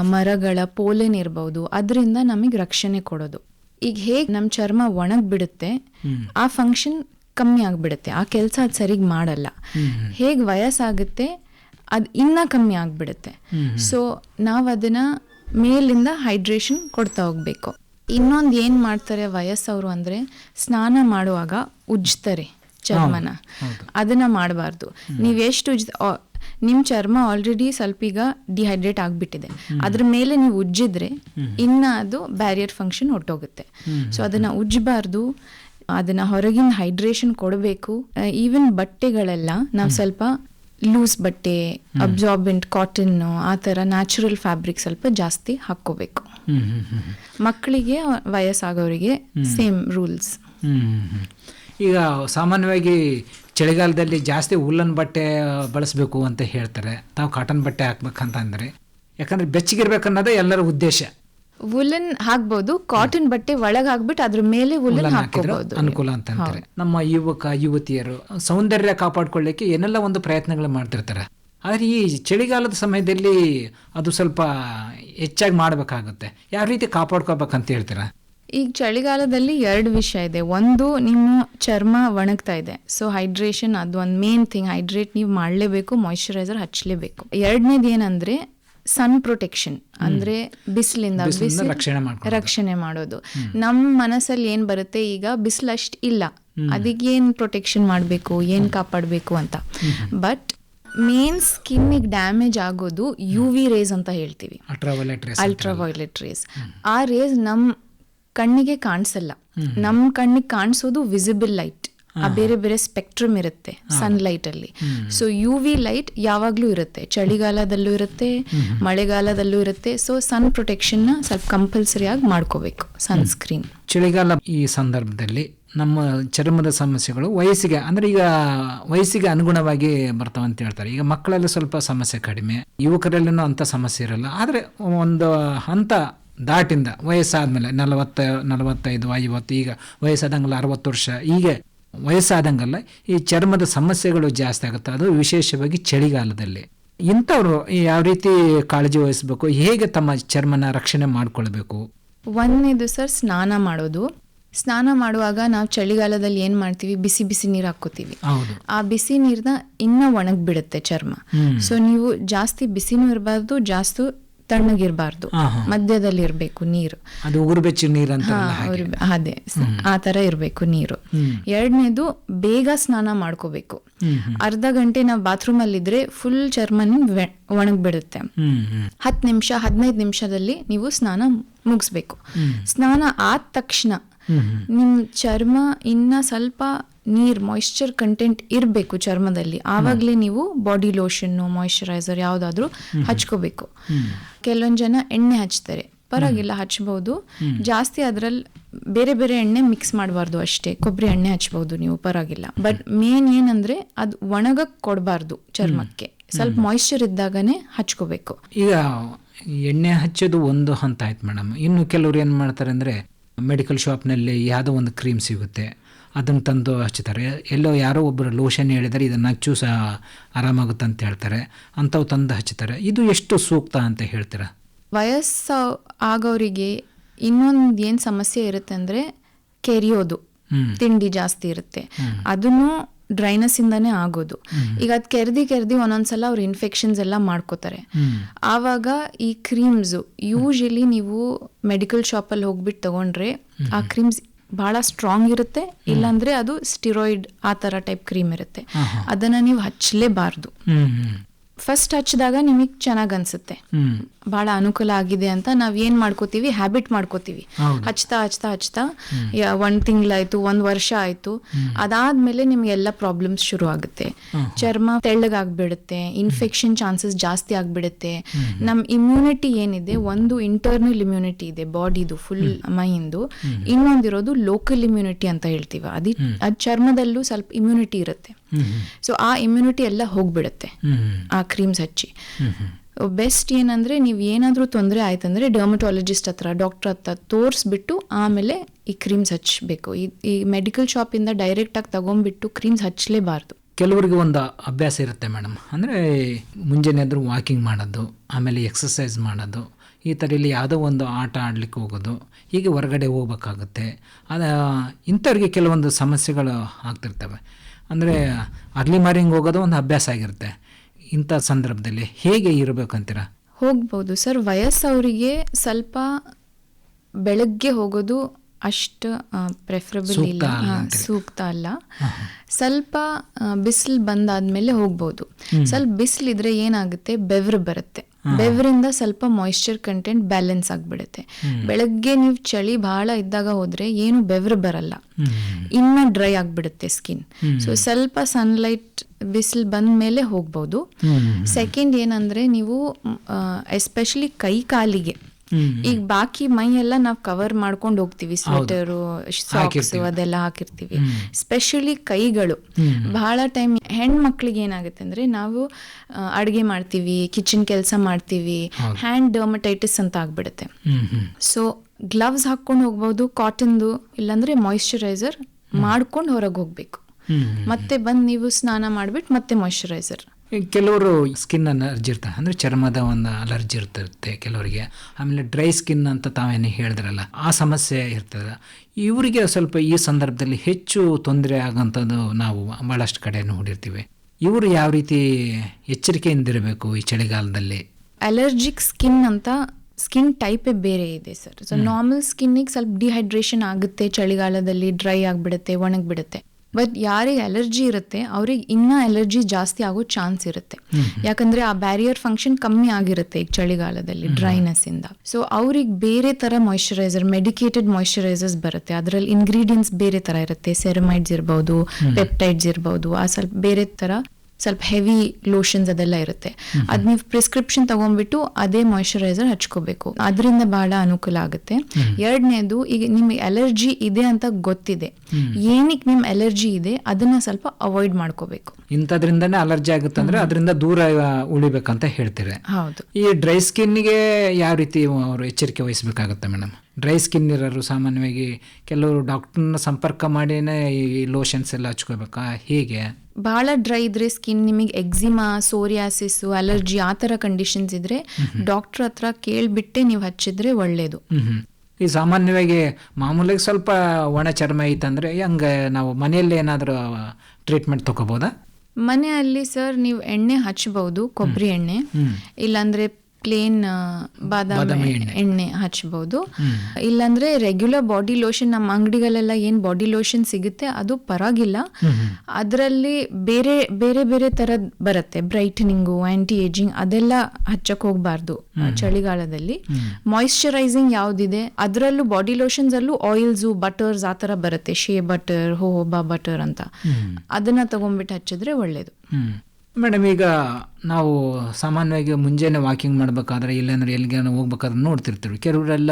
ಮರಗಳ ಪೋಲೆನ್ ಇರ್ಬೋದು ಅದರಿಂದ ನಮಗೆ ರಕ್ಷಣೆ ಕೊಡೋದು. ಈಗ ಹೇಗೆ ನಮ್ಮ ಚರ್ಮ ಒಣಗ್ಬಿಡುತ್ತೆ ಆ ಫಂಕ್ಷನ್ ಕಮ್ಮಿ ಆಗಿಬಿಡುತ್ತೆ ಆ ಕೆಲಸ ಅದು ಸರಿಗೆ ಮಾಡಲ್ಲ. ಹೇಗೆ ವಯಸ್ಸಾಗುತ್ತೆ ಅದು ಇನ್ನೂ ಕಮ್ಮಿ ಆಗಿಬಿಡುತ್ತೆ. ಸೊ ನಾವು ಅದನ್ನ ಮೇಲಿಂದ ಹೈಡ್ರೇಷನ್ ಕೊಡ್ತಾ ಹೋಗ್ಬೇಕು. ಇನ್ನೊಂದು ಏನು ಮಾಡ್ತಾರೆ ವಯಸ್ಸವರು ಅಂದ್ರೆ ಸ್ನಾನ ಮಾಡುವಾಗ ಉಜ್ತಾರೆ ಚರ್ಮನ. ಅದನ್ನ ಮಾಡಬಾರ್ದು. ನೀವು ಎಷ್ಟು ಉಜ್ ಆ- ನಿಮ್ ಚರ್ಮ ಆಲ್ರೆಡಿ ಸ್ವಲ್ಪ ಈಗ ಡಿಹೈಡ್ರೇಟ್ ಆಗಿಬಿಟ್ಟಿದೆ. ಅದ್ರ ಮೇಲೆ ನೀವು ಉಜ್ಜಿದ್ರೆ ಇನ್ನ ಅದು ಬ್ಯಾರಿಯರ್ ಫಂಕ್ಷನ್ ಹೊಟ್ಟೋಗುತ್ತೆ ಸೊ ಅದನ್ನ ಉಜ್ಜಬಾರ್ದು ಅದನ್ನ ಹೊರಗಿನ ಹೈಡ್ರೇಷನ್ ಕೊಡಬೇಕು. ಈವನ್ ಬಟ್ಟೆಗಳೆಲ್ಲ ನಾವು ಸ್ವಲ್ಪ ಲೂಸ್ ಬಟ್ಟೆ ಅಬ್ಸಾರ್ಬೆಂಟ್ ಕಾಟನ್ ಆ ಥರ ನ್ಯಾಚುರಲ್ ಫ್ಯಾಬ್ರಿಕ್ ಸ್ವಲ್ಪ ಜಾಸ್ತಿ ಹಾಕ್ಕೋಬೇಕು. ಮಕ್ಕಳಿಗೆ ವಯಸ್ಸಾಗೋರಿಗೆ ಸೇಮ್ ರೂಲ್ಸ್ ಈಗ ಸಾಮಾನ್ಯವಾಗಿ ಚಳಿಗಾಲದಲ್ಲಿ ಜಾಸ್ತಿ ಉಲ್ಲನ್ ಬಟ್ಟೆ ಬಳಸಬೇಕು ಅಂತ ಹೇಳ್ತಾರೆ. ತಾವು ಕಾಟನ್ ಬಟ್ಟೆ ಹಾಕ್ಬೇಕಂತ ಅಂದರೆ ಯಾಕಂದ್ರೆ ಬೆಚ್ಚಗಿರ್ಬೇಕನ್ನೋದೇ ಎಲ್ಲರ ಉದ್ದೇಶ. ವುಲನ್ ಹಾಕ್ಬೋದು ಕಾಟನ್ ಬಟ್ಟೆ ಒಳಗೆ ಹಾಕ್ಬಿಟ್ಟು ಅದ್ರ ಮೇಲೆ ವುಲನ್ ಹಾಕಿದ್ರೆ ಅನುಕೂಲ ಅಂತ ಅಂತಾರೆ ನಮ್ಮ ಯುವಕ ಯುವತಿಯರು ಸೌಂದರ್ಯ ಕಾಪಾಡ್ಕೊಳ್ಳಿಕ್ಕೆ ಏನೆಲ್ಲ ಒಂದು ಪ್ರಯತ್ನಗಳು ಮಾಡ್ತಿರ್ತಾರೆ. ಆದರೆ ಈ ಚಳಿಗಾಲದ ಸಮಯದಲ್ಲಿ ಅದು ಸ್ವಲ್ಪ ಹೆಚ್ಚಾಗಿ ಮಾಡಬೇಕಾಗುತ್ತೆ. ಯಾವ ರೀತಿ ಕಾಪಾಡ್ಕೋಬೇಕಂತ ಹೇಳ್ತೀರಾ? ಈಗ ಚಳಿಗಾಲದಲ್ಲಿ ಎರಡು ವಿಷಯ ಇದೆ. ಒಂದು ನಿಮ್ಮ ಚರ್ಮ ಒಣಗ್ತಾ ಇದೆ. ಸೊ ಹೈಡ್ರೇಷನ್ ಅದು ಒಂದು ಮೇನ್ ಥಿಂಗ್ ಹೈಡ್ರೇಟ್ ನೀವು ಮಾಡಲೇಬೇಕು ಮಾಯಿಶ್ಚರೈಸರ್ ಹಚ್ಚಲೇಬೇಕು ಎರಡನೇದು ಏನಂದ್ರೆ ಸನ್ ಪ್ರೊಟೆಕ್ಷನ್ ಅಂದ್ರೆ ಬಿಸಿಲಿಂದ ರಕ್ಷಣೆ ಮಾಡೋದು. ನಮ್ಮ ಮನಸ್ಸಲ್ಲಿ ಏನ್ ಬರುತ್ತೆ ಈಗ? ಬಿಸಿಲು ಅಷ್ಟ್ ಇಲ್ಲ. ಅದಕ್ಕೆ ಏನ್ ಪ್ರೊಟೆಕ್ಷನ್ ಮಾಡಬೇಕು? ಏನ್ ಕಾಪಾಡಬೇಕು ಅಂತ. ಬಟ್ ಮೇನ್ ಸ್ಕಿನ್ನಿಗೆ ಡ್ಯಾಮೇಜ್ ಆಗೋದು ಯು ವಿ ರೇಸ್ ಅಂತ ಹೇಳ್ತೀವಿ. ಅಲ್ಟ್ರಾ ವೈಲೆಟ್ ರೇಸ್ ಆ ರೇಸ್ ನಮ್ ಕಣ್ಣಿಗೆ ಕಾಣಿಸಲ್ಲ. ನಮ್ ಕಣ್ಣಿಗೆ ಕಾಣಿಸೋದು ವಿಸಿಬಲ್ ಲೈಟ್ ಆ ಬೇರೆ ಬೇರೆ ಸ್ಪೆಕ್ಟ್ರಮ್ ಇರುತ್ತೆ ಸನ್ಲೈಟ್ ಅಲ್ಲಿ. ಸೊ ಯು ವಿ ಲೈಟ್ ಯಾವಾಗ್ಲೂ ಇರುತ್ತೆ. ಚಳಿಗಾಲದಲ್ಲೂ ಇರುತ್ತೆ ಮಳೆಗಾಲದಲ್ಲೂ ಇರುತ್ತೆ. ಸೊ ಸನ್ ಪ್ರೊಟೆಕ್ಷನ್ನ ಸ್ವಲ್ಪ ಕಂಪಲ್ಸರಿ ಆಗಿ ಮಾಡ್ಕೋಬೇಕು ಸನ್ಸ್ಕ್ರೀನ್ ಚಳಿಗಾಲ ಈ ಸಂದರ್ಭದಲ್ಲಿ ನಮ್ಮ ಚರ್ಮದ ಸಮಸ್ಯೆಗಳು ವಯಸ್ಸಿಗೆ ಅಂದ್ರೆ ಈಗ ವಯಸ್ಸಿಗೆ ಅನುಗುಣವಾಗಿ ಬರ್ತಾವ ಅಂತ ಹೇಳ್ತಾರೆ. ಈಗ ಮಕ್ಕಳಲ್ಲಿ ಸ್ವಲ್ಪ ಸಮಸ್ಯೆ ಕಡಿಮೆ ಯುವಕರಲ್ಲಿನೂ ಅಂತ ಸಮಸ್ಯೆ ಇರಲ್ಲ. ಆದರೆ ಒಂದು ಹಂತ ದಾಟಿಂದ ವಯಸ್ಸಾದ್ಮೇಲೆ ನಲವತ್ತ ನಲವತ್ತೈದು ಐವತ್ತು ಈಗ ವಯಸ್ಸಾದಂಗಲ್ಲ ಅರವತ್ತು ವರ್ಷ ಈಗ ವಯಸ್ಸಾದಂಗಲ್ಲ ಈ ಚರ್ಮದ ಸಮಸ್ಯೆಗಳು ಜಾಸ್ತಿ ಆಗುತ್ತೆ. ಅದು ವಿಶೇಷವಾಗಿ ಚಳಿಗಾಲದಲ್ಲಿ. ಇಂಥವ್ರು ಯಾವ ರೀತಿ ಕಾಳಜಿ ವಹಿಸಬೇಕು? ಹೇಗೆ ತಮ್ಮ ಚರ್ಮನ ರಕ್ಷಣೆ ಮಾಡ್ಕೊಳ್ಬೇಕು? ಒಂದನೇದು ಸರ್ ಸ್ನಾನ ಮಾಡೋದು. ಸ್ನಾನ ಮಾಡುವಾಗ ನಾವು ಚಳಿಗಾಲದಲ್ಲಿ ಏನ್ ಮಾಡ್ತೀವಿ? ಬಿಸಿ ಬಿಸಿ ನೀರು ಹಾಕೋತೀವಿ ಹೌದು. ಆ ಬಿಸಿ ನೀರ್ನ ಇನ್ನ ಒಣಗ್ ಬಿಡುತ್ತೆ ಚರ್ಮ. ಸೊ ನೀವು ಜಾಸ್ತಿ ಬಿಸಿನೂ ಇರಬಾರ್ದು ಜಾಸ್ತಿ ತಣ್ಣಗಿರಬಾರ್ದು. ಮಧ್ಯದಲ್ಲಿ ಇರಬೇಕು ನೀರು. ಅದು ನೀರು ಅಂತ ಅದೇ ಆ ತರ ಇರಬೇಕು ನೀರು. ಎರಡನೇದು ಬೇಗ ಸ್ನಾನ ಮಾಡ್ಕೋಬೇಕು. ಅರ್ಧ ಗಂಟೆ ನಾವು ಬಾತ್ರೂಮ್ ಅಲ್ಲಿ ಇದ್ರೆ ಫುಲ್ ಚರ್ಮ ಒಣಗ್ ಬಿಡುತ್ತೆ ಹ್ಮ್ ಹ್ಮ್. ಹತ್ತು ನಿಮಿಷ ಹದಿನೈದು ನಿಮಿಷದಲ್ಲಿ ನೀವು ಸ್ನಾನ ಮುಗಿಸ್ಬೇಕು. ಸ್ನಾನ ಆದ ತಕ್ಷಣ ಹ್ಮ್ ಹ್ಮ್. ನಿಮ್ ಚರ್ಮ ಇನ್ನ ಸ್ವಲ್ಪ ನೀರ್ ಮಾಯಿಶ್ಚರ್ ಕಂಟೆಂಟ್ ಇರಬೇಕು ಚರ್ಮದಲ್ಲಿ. ಆವಾಗಲೇ ನೀವು ಬಾಡಿ ಲೋಷನ್ನು ಮಾಯಿಶ್ಚರೈಸರ್ ಯಾವುದಾದ್ರೂ ಹಚ್ಕೋಬೇಕು. ಕೆಲವೊಂದು ಜನ ಎಣ್ಣೆ ಹಚ್ತಾರೆ. ಪರವಾಗಿಲ್ಲ ಹಚ್ಬೋದು. ಜಾಸ್ತಿ ಅದರಲ್ಲಿ ಬೇರೆ ಬೇರೆ ಎಣ್ಣೆ ಮಿಕ್ಸ್ ಮಾಡಬಾರ್ದು ಅಷ್ಟೇ. ಕೊಬ್ಬರಿ ಎಣ್ಣೆ ಹಚ್ಬೋದು ನೀವು ಪರವಾಗಿಲ್ಲ. ಬಟ್ ಮೇನ್ ಏನಂದ್ರೆ ಅದು ಒಣಗಕ್ ಕೊಡಬಾರ್ದು ಚರ್ಮಕ್ಕೆ. ಸ್ವಲ್ಪ ಮಾಯಿಶ್ಚರ್ ಇದ್ದಾಗನೇ ಹಚ್ಕೋಬೇಕು. ಈಗ ಎಣ್ಣೆ ಹಚ್ಚೋದು ಒಂದು ಹಂತ ಆಯ್ತು ಮೇಡಮ್. ಇನ್ನು ಕೆಲವ್ರು ಏನು ಮಾಡ್ತಾರೆ ಅಂದರೆ ಮೆಡಿಕಲ್ ಶಾಪ್ನಲ್ಲಿ ಯಾವುದೋ ಒಂದು ಕ್ರೀಮ್ ಸಿಗುತ್ತೆ. ಅದನ್ನು ತಂದು ಹಚ್ಚುತ್ತಾರೆ ಎಲ್ಲೋ ಯಾರೋ ಒಬ್ಬರು ಲೋಷನ್ ಹೇಳಿದರೆ ಇದನ್ನು ಹಚ್ಚು ಸಹ ಆರಾಮಾಗುತ್ತೆ ಅಂತ ಹೇಳ್ತಾರೆ. ಅಂಥವು ತಂದು ಹಚ್ಚುತ್ತಾರೆ ಇದು ಎಷ್ಟು ಸೂಕ್ತ ಅಂತ ಹೇಳ್ತೀರಾ? ವಯಸ್ಸು ಆಗೋರಿಗೆ ಇನ್ನೊಂದು ಏನು ಸಮಸ್ಯೆ ಇರುತ್ತೆ ಅಂದ್ರೆ ಕೆರಿಯೋದು. ತಿಂಡಿ ಜಾಸ್ತಿ ಇರುತ್ತೆ. ಅದನ್ನು ಡ್ರೈನಸ್ ಇಂದಾನೇ ಆಗೋದು ಈಗ ಅದ್ ಕೆರೆದಿ ಕೆರೆದಿ ಒಂದೊಂದ್ಸಲ ಅವ್ರು ಇನ್ಫೆಕ್ಷನ್ಸ್ ಎಲ್ಲ ಮಾಡ್ಕೋತಾರೆ. ಆವಾಗ ಈ ಕ್ರೀಮ್ಸ್ ಯೂಶಲಿ ನೀವು ಮೆಡಿಕಲ್ ಶಾಪಲ್ಲಿ ಹೋಗ್ಬಿಟ್ಟು ತಗೊಂಡ್ರೆ ಆ ಕ್ರೀಮ್ಸ್ ಬಹಳ ಸ್ಟ್ರಾಂಗ್ ಇರುತ್ತೆ. ಇಲ್ಲಾಂದ್ರೆ ಅದು ಸ್ಟಿರಾಯ್ಡ್ ಆ ತರ ಟೈಪ್ ಕ್ರೀಮ್ ಇರುತ್ತೆ. ಅದನ್ನ ನೀವು ಹಚ್ಚಲೇಬಾರ್ದು ಫಸ್ಟ್ ಹಚ್ಚಿದಾಗ ನಿಮಗೆ ಚೆನ್ನಾಗಿ ಅನ್ಸುತ್ತೆ. ಬಹಳ ಅನುಕೂಲ ಆಗಿದೆ ಅಂತ ನಾವ್ ಏನ್ ಮಾಡ್ಕೋತೀವಿ ಹ್ಯಾಬಿಟ್ ಮಾಡ್ಕೋತೀವಿ. ಹಚ್ತಾ ಹಚ್ತಾ ಹಚ್ತಾ ಒಂದ್ ತಿಂಗ್ಳಾಯ್ತು ಒಂದ್ ವರ್ಷ ಆಯ್ತು. ಅದಾದ್ಮೇಲೆ ನಿಮ್ಗೆ ಎಲ್ಲ ಪ್ರಾಬ್ಲಮ್ಸ್ ಶುರು ಆಗುತ್ತೆ. ಚರ್ಮ ತೆಳ್ಳಗಾಗ್ಬಿಡುತ್ತೆ ಇನ್ಫೆಕ್ಷನ್ ಚಾನ್ಸಸ್ ಜಾಸ್ತಿ ಆಗ್ಬಿಡುತ್ತೆ. ನಮ್ ಇಮ್ಯುನಿಟಿ ಏನಿದೆ ಒಂದು ಇಂಟರ್ನಲ್ ಇಮ್ಯುನಿಟಿ ಇದೆ ಬಾಡಿದು ಫುಲ್ ಮೈಯಿಂದು ಇನ್ನೊಂದಿರೋದು ಲೋಕಲ್ ಇಮ್ಯುನಿಟಿ ಅಂತ ಹೇಳ್ತೀವಿ. ಅದಿ ಅದ್ ಚರ್ಮದಲ್ಲೂ ಸ್ವಲ್ಪ ಇಮ್ಯುನಿಟಿ ಇರುತ್ತೆ. ಸೊ ಆ ಇಮ್ಯುನಿಟಿ ಎಲ್ಲ ಹೋಗ್ಬಿಡುತ್ತೆ. ಆ ಕ್ರೀಮ್ಸ್ ಹಚ್ಚಿ. ಬೆಸ್ಟ್ ಏನಂದರೆ ನೀವು ಏನಾದರೂ ತೊಂದರೆ ಆಯ್ತಂದರೆ ಡರ್ಮಟಾಲಜಿಸ್ಟ್ ಹತ್ರ ಡಾಕ್ಟ್ರ್ ಹತ್ರ ತೋರಿಸ್ಬಿಟ್ಟು ಆಮೇಲೆ ಈ ಕ್ರೀಮ್ಸ್ ಹಚ್ಚಬೇಕು ಈ ಈ ಮೆಡಿಕಲ್ ಶಾಪಿಂದ ಡೈರೆಕ್ಟಾಗಿ ತಗೊಂಡ್ಬಿಟ್ಟು ಕ್ರೀಮ್ಸ್ ಹಚ್ಚಲೇಬಾರ್ದು ಕೆಲವರಿಗೆ ಒಂದು ಅಭ್ಯಾಸ ಇರುತ್ತೆ ಮೇಡಮ್. ಅಂದರೆ ಮುಂಜಾನೆ ಆದರೂ ವಾಕಿಂಗ್ ಮಾಡೋದು, ಆಮೇಲೆ ಎಕ್ಸಸೈಸ್ ಮಾಡೋದು, ಈ ಥರ ಇಲ್ಲಿ ಯಾವುದೋ ಒಂದು ಆಟ ಆಡಲಿಕ್ಕೆ ಹೋಗೋದು, ಹೀಗೆ ಹೊರಗಡೆ ಹೋಗ್ಬೇಕಾಗುತ್ತೆ. ಅದ, ಇಂಥವ್ರಿಗೆ ಕೆಲವೊಂದು ಸಮಸ್ಯೆಗಳು ಆಗ್ತಿರ್ತವೆ. ಅಂದರೆ ಅರ್ಲಿ ಮಾರ್ನಿಂಗ್ ಹೋಗೋದು ಒಂದು ಅಭ್ಯಾಸ ಆಗಿರುತ್ತೆ. ಇಂಥ ಸಂದರ್ಭದಲ್ಲಿ ಹೇಗೆ ಇರಬೇಕಂತೀರ? ಹೋಗ್ಬೋದು. ಸರ್ ವಯಸ್ಸವರಿಗೆ ಸ್ವಲ್ಪ ಬೆಳಗ್ಗೆ ಹೋಗೋದು ಅಷ್ಟು ಪ್ರೆಫರಬಲ್ ಇಲ್ಲ. ಸೂಕ್ತ ಅಲ್ಲ. ಸ್ವಲ್ಪ ಬಿಸಿಲು ಬಂದಾದ್ಮೇಲೆ ಹೋಗ್ಬೋದು. ಸ್ವಲ್ಪ ಬಿಸಿಲಿದ್ರೆ ಏನಾಗುತ್ತೆ? ಬೆವರು ಬರುತ್ತೆ. ಬೆವರಿಂದ ಸ್ವಲ್ಪ ಮಾಯಿಶ್ಚರ್ ಕಂಟೆಂಟ್ ಬ್ಯಾಲೆನ್ಸ್ ಆಗಿಬಿಡುತ್ತೆ. ಬೆಳಗ್ಗೆ ನೀವು ಚಳಿ ಬಹಳ ಇದ್ದಾಗ ಹೋದ್ರೆ ಏನು ಬೆವರು ಬರಲ್ಲ. ಇನ್ನ ಡ್ರೈ ಆಗಿಬಿಡುತ್ತೆ ಸ್ಕಿನ್ ಸೊ ಸ್ವಲ್ಪ ಸನ್ಲೈಟ್ ಬಿಸಿಲು ಬಂದ ಮೇಲೆ ಹೋಗ್ಬೋದು ಸೆಕೆಂಡ್ ಏನಂದ್ರೆ ನೀವು ಎಸ್ಪೆಷಲಿ ಕೈ ಕಾಲಿಗೆ. ಈಗ ಬಾಕಿ ಮೈ ಎಲ್ಲ ನಾವು ಕವರ್ ಮಾಡ್ಕೊಂಡು ಹೋಗ್ತೀವಿ ಸ್ವೆಟರು ಸಾಕ್ಸ್. ಅದೆಲ್ಲ ಹಾಕಿರ್ತೀವಿ. ಸ್ಪೆಷಲಿ ಕೈಗಳು. ಬಹಳ ಟೈಮ್ ಹೆಣ್ಮಕ್ಳಿಗೆ ಏನಾಗುತ್ತೆ ಅಂದ್ರೆ ನಾವು ಅಡುಗೆ ಮಾಡ್ತೀವಿ ಕಿಚನ್ ಕೆಲಸ ಮಾಡ್ತೀವಿ ಹ್ಯಾಂಡ್ ಡರ್ಮಟೈಟಿಸ್ ಅಂತ ಆಗ್ಬಿಡುತ್ತೆ. ಸೊ ಗ್ಲವ್ಸ್ ಹಾಕೊಂಡು ಹೋಗ್ಬೋದು ಕಾಟನ್ದು ಇಲ್ಲಾಂದ್ರೆ ಮಾಯಿಶ್ಚರೈಸರ್ ಮಾಡ್ಕೊಂಡು ಹೊರಗೆ ಹೋಗ್ಬೇಕು. ಮತ್ತೆ ಬಂದು ನೀವು ಸ್ನಾನ ಮಾಡ್ಬಿಟ್ಟು ಮತ್ತೆ ಮಾಯಿಶ್ಚರೈಸರ್ ಕೆಲವರು ಸ್ಕಿನ್ ಅಲರ್ಜಿ ಇರ್ತಾರೆ. ಅಂದರೆ ಚರ್ಮದ ಒಂದು ಅಲರ್ಜಿ ಇರ್ತಿರುತ್ತೆ ಕೆಲವರಿಗೆ. ಆಮೇಲೆ ಡ್ರೈ ಸ್ಕಿನ್ ಅಂತ ತಾವೇನು ಹೇಳಿದ್ರಲ್ಲ ಆ ಸಮಸ್ಯೆ ಇರ್ತದೆ. ಇವರಿಗೆ ಸ್ವಲ್ಪ ಈ ಸಂದರ್ಭದಲ್ಲಿ ಹೆಚ್ಚು ತೊಂದರೆ ಆಗೋಂಥದ್ದು ನಾವು ಭಾಳಷ್ಟು ಕಡೆ ನೋಡಿರ್ತೀವಿ. ಇವರು ಯಾವ ರೀತಿ ಎಚ್ಚರಿಕೆಯಿಂದ ಇರಬೇಕು ಈ ಚಳಿಗಾಲದಲ್ಲಿ? ಅಲರ್ಜಿಕ್ ಸ್ಕಿನ್ ಅಂತ ಸ್ಕಿನ್ ಟೈಪೇ ಬೇರೆ ಇದೆ ಸರ್. ಸೊ ನಾರ್ಮಲ್ ಸ್ಕಿನ್ನಿಗೆ ಸ್ವಲ್ಪ ಡಿಹೈಡ್ರೇಷನ್ ಆಗುತ್ತೆ ಚಳಿಗಾಲದಲ್ಲಿ ಡ್ರೈ ಆಗಿಬಿಡುತ್ತೆ ಒಣಗಿಬಿಡುತ್ತೆ. ಬಟ್ ಯಾರಿಗೆ ಅಲರ್ಜಿ ಇರುತ್ತೆ ಅವ್ರಿಗೆ ಇನ್ನೂ ಅಲರ್ಜಿ ಜಾಸ್ತಿ ಆಗೋ ಚಾನ್ಸ್ ಇರುತ್ತೆ. ಯಾಕಂದ್ರೆ ಆ ಬ್ಯಾರಿಯರ್ ಫಂಕ್ಷನ್ ಕಮ್ಮಿ ಆಗಿರುತ್ತೆ ಈಗ ಚಳಿಗಾಲದಲ್ಲಿ ಡ್ರೈನೆಸ್ ಇಂದ. ಸೊ ಅವ್ರಿಗೆ ಬೇರೆ ತರ ಮಾಯಿಶ್ಚರೈಸರ್ ಮೆಡಿಕೇಟೆಡ್ ಮಾಯಿಶ್ಚರೈಸರ್ಸ್ ಬರುತ್ತೆ. ಅದರಲ್ಲಿ ಇಂಗ್ರೀಡಿಯೆಂಟ್ಸ್ ಬೇರೆ ತರ ಇರುತ್ತೆ. ಸೆರಮೈಡ್ಸ್ ಇರ್ಬೋದು ಪೆಪ್ಟೈಡ್ಸ್ ಇರ್ಬೋದು ಆ ಸ್ವಲ್ಪ ಬೇರೆ ತರ ಸ್ವಲ್ಪ ಹೆವಿ ಲೋಷನ್ಸ್ ಅದೆಲ್ಲ ಇರುತ್ತೆ. ಅದ್ ನೀವು ಪ್ರಿಸ್ಕ್ರಿಪ್ಷನ್ ತಗೊಂಡ್ಬಿಟ್ಟು ಅದೇ ಮಾಯಿಶ್ಚರೈಸರ್ ಹಚ್ಕೋಬೇಕು. ಅದರಿಂದ ಬಹಳ ಅನುಕೂಲ ಆಗುತ್ತೆ. ಎರಡನೇದು ಈಗ ನಿಮಗೆ ಅಲರ್ಜಿ ಇದೆ ಅಂತ ಗೊತ್ತಿದೆ. ಏನಕ್ಕೆ ನಿಮ್ ಅಲರ್ಜಿ ಇದೆ ಅದನ್ನ ಸ್ವಲ್ಪ ಅವಾಯ್ಡ್ ಮಾಡ್ಕೋಬೇಕು. ಇಂಥದ್ರಿಂದನೇ ಅಲರ್ಜಿ ಆಗುತ್ತೆ ಅಂದ್ರೆ ಅದರಿಂದ ದೂರ ಉಳಿಬೇಕಂತ ಹೇಳ್ತೀರಾ. ಹೌದು. ಈ ಡ್ರೈ ಸ್ಕಿನ್ಗೆ ಯಾವ ರೀತಿ ಅವರು ಎಚ್ಚರಿಕೆ ವಹಿಸಬೇಕಾಗುತ್ತೆ ಮೇಡಮ್? ಡ್ರೈ ಸ್ಕಿನ್ ಇರೋರು ಸಾಮಾನ್ಯವಾಗಿ ಕೆಲವರು ಡಾಕ್ಟರ್ನ ಸಂಪರ್ಕ ಮಾಡಿನೇ ಈ ಲೋಷನ್ಸ್ ಎಲ್ಲ ಹಚ್ಕೋಬೇಕಾ ಹೇಗೆ? ಬಹಳ ಡ್ರೈ ಇದ್ರೆ ಸ್ಕಿನ್ ನಿಮಗೆ ಎಕ್ಸಿಮಾ ಸೋರಿಯಾಸಿಸ್ ಅಲರ್ಜಿ ಆ ಥರ ಕಂಡೀಷನ್ಸ್ ಇದ್ರೆ ಡಾಕ್ಟರ್ ಹತ್ರ ಕೇಳ್ಬಿಟ್ಟೆ ನೀವು ಹಚ್ಚಿದ್ರೆ ಒಳ್ಳೇದು. ಈ ಸಾಮಾನ್ಯವಾಗಿ ಮಾಮೂಲಿಗೆ ಸ್ವಲ್ಪ ಒಣ ಚರ್ಮ ಐತಂದ್ರೆ ಹಂಗೆ ನಾವು ಮನೆಯಲ್ಲಿ ಏನಾದರೂ ಟ್ರೀಟ್ಮೆಂಟ್ ತಗೋಬೋದಾ? ಮನೆಯಲ್ಲಿ ಸರ್ ನೀವು ಎಣ್ಣೆ ಹಚ್ಚಬಹುದು ಕೊಬ್ಬರಿ ಎಣ್ಣೆ. ಇಲ್ಲಾಂದ್ರೆ ಪ್ಲೇನ್ ಬಾದಾಮಿ ಎಣ್ಣೆ. ಹಚ್ಚಬಹುದು ಇಲ್ಲಾಂದ್ರೆ ರೆಗ್ಯುಲರ್ ಬಾಡಿ ಲೋಷನ್ ನಮ್ಮ ಅಂಗಡಿಗಳೆಲ್ಲ ಏನ್ ಬಾಡಿ ಲೋಷನ್ ಸಿಗುತ್ತೆ ಅದು ಪರವಾಗಿಲ್ಲ. ಅದರಲ್ಲಿ ಬೇರೆ ಬೇರೆ ಬೇರೆ ತರದ್ ಬರುತ್ತೆ. ಬ್ರೈಟನಿಂಗು ಆಂಟಿ ಏಜಿಂಗ್ ಅದೆಲ್ಲ ಹಚ್ಚಕ್ ಹೋಗ್ಬಾರ್ದು ಚಳಿಗಾಲದಲ್ಲಿ. ಮಾಯಿಶ್ಚರೈಸಿಂಗ್ ಯಾವ್ದಿದೆ? ಅದರಲ್ಲೂ ಬಾಡಿ ಲೋಷನ್ಸ್ ಅಲ್ಲೂ ಆಯಿಲ್ಸು ಬಟರ್ಸ್ ಆ ತರ ಬರುತ್ತೆ. ಶೇ ಬಟರ್ ಹೋಹೋಬಾ ಬಟರ್ ಅಂತ. ಅದನ್ನ ತಗೊಂಡ್ಬಿಟ್ಟು ಹಚ್ಚಿದ್ರೆ ಒಳ್ಳೇದು. ಮೇಡಮ್ ಈಗ ನಾವು ಸಾಮಾನ್ಯವಾಗಿ ಮುಂಜಾನೆ ವಾಕಿಂಗ್ ಮಾಡಬೇಕಾದ್ರೆ ಇಲ್ಲಾಂದ್ರೆ ಎಲ್ಲಿಗೆ ಹೋಗ್ಬೇಕಾದ್ರೆ ನೋಡ್ತಿರ್ತೀವಿ. ಕೆಲವರೆಲ್ಲ